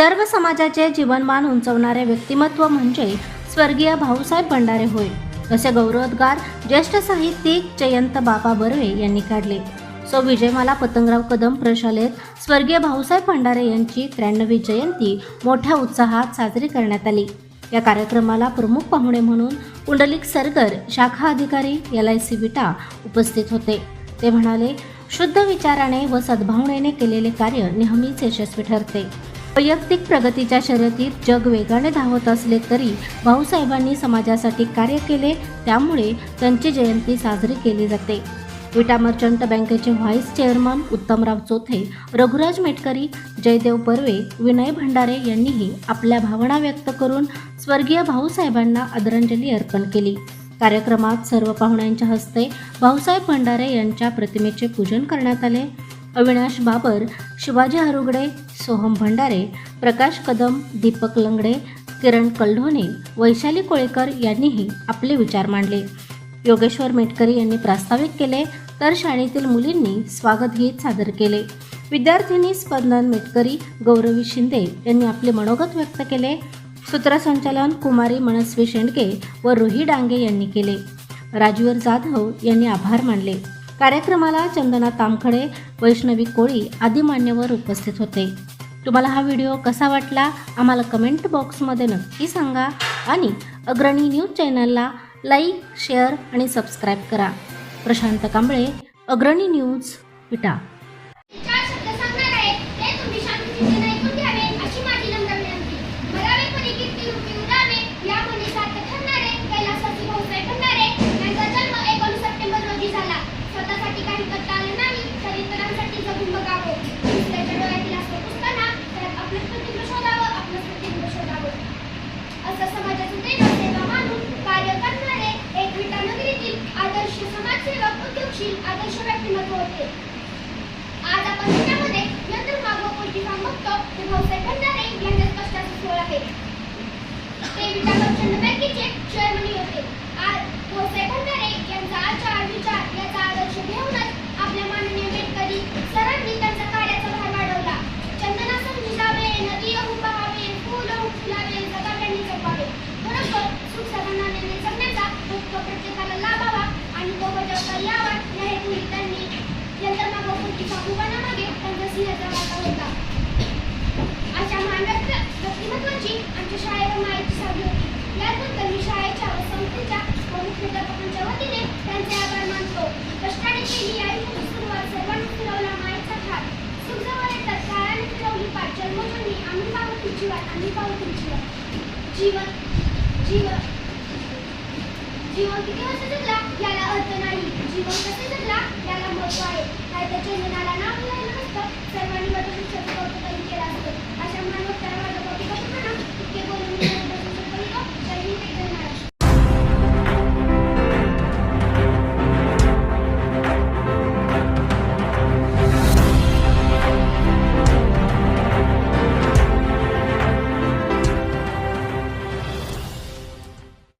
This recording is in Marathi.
सर्व समाजाचे जीवनमान उंचवणारे व्यक्तिमत्व म्हणजे स्वर्गीय भाऊसाहेब भंडारे होय. असे गौरवोद्गार ज्येष्ठ साहित्यिक जयंत बाबा बर्वे यांनी काढले. सो विजयमाला पतंगराव कदम प्रशालेत स्वर्गीय भाऊसाहेब भंडारे यांची त्र्याण्णवी जयंती मोठ्या उत्साहात साजरी करण्यात आली. या कार्यक्रमाला प्रमुख पाहुणे म्हणून पुंडलिक सरगर शाखा अधिकारी एल आय सी विटा उपस्थित होते. ते म्हणाले शुद्ध विचाराने व सद्भावनेने केलेले कार्य नेहमीच यशस्वी ठरते. वैयक्तिक प्रगतीच्या शर्यतीत जग वेगाने धावत असले तरी भाऊसाहेबांनी समाजासाठी कार्य केले त्यामुळे त्यांची जयंती साजरी केली जाते. विटा मर्चंट बँकेचे व्हाईस चेअरमन उत्तमराव चोथे रघुराज मेटकरी जयदेव बर्वे विनय भंडारे यांनीही आपल्या भावना व्यक्त करून स्वर्गीय भाऊसाहेबांना आदरांजली अर्पण केली. कार्यक्रमात सर्व पाहुण्यांच्या हस्ते भाऊसाहेब भंडारे यांच्या प्रतिमेचे पूजन करण्यात आले. अविनाश बाबर शिवाजी हरुगडे सोहम भंडारे प्रकाश कदम दीपक लंगडे किरण कल्ढोणे वैशाली कोळेकर यांनीही आपले विचार मांडले. योगेश्वर मेटकरी यांनी प्रास्ताविक केले तर शाळेतील मुलींनी स्वागत गीत सादर केले. विद्यार्थिनी स्पंदन मेटकरी गौरवी शिंदे यांनी आपले मनोगत व्यक्त केले. सूत्रसंचालन कुमारी मनस्वी शेंडके व रोही डांगे यांनी केले. राजवीर जाधव यांनी आभार मानले. कार्यक्रमाला चंदना तामखडे वैष्णवी कोळी आदी मान्यवर उपस्थित होते. तुम्हाला हा व्हिडिओ कसा वाटला? आम्हाला कमेंट बॉक्समध्ये नक्की सांगा आणि अग्रणी न्यूज चॅनलला लाईक शेअर आणि सबस्क्राईब करा. प्रशांत कांबळे अग्रणी न्यूज विटा. समाजसेवक उद्योगशील आदर्श व्यक्तिमत्व होते. आज आपण त्यामध्ये नंतर मागव गोष्टी सांगतो ते भाऊसाहेब भंडारे यांच्या कष्टाचं फळ आहे. ते विटा प्रचंड बँकेचे चेअरमन होते. आज भाऊसाहेब भंडारे यांचा आचार विचार याचा तो बजावता यावा या हेतूने त्यांनी यंत्र मागवपूर्तीच्या उभारण्यामागे त्यांचा सिंहाचा वाटा होता अशा महान व्यक्ति- व्यक्तिमत्वाची आमच्या शाळेवर माहिती साधली होती याबद्दल मी शाळेच्या व संस्थेच्या व मुख्याध्यापकांच्या वतीने त्यांचे आभार मानतो कष्टाने केली आयुष्याची सुरुवात सर्वांनी फिरवला मायेचा हात सुख जवळ येतात काळाने फिरवली पाठ जन्मजन्मी आम्ही पाहू तुमची वाट आम्ही पाहू तुमची वाट जीवन जीवन. जीवन किती वर्ष जगला याला अर्थ नाही. जीवन कसे जगला याला महत्त्व आहे. काय त्याच्या जीवनाला नाव मिळालं नसतं. सर्वांनी मदत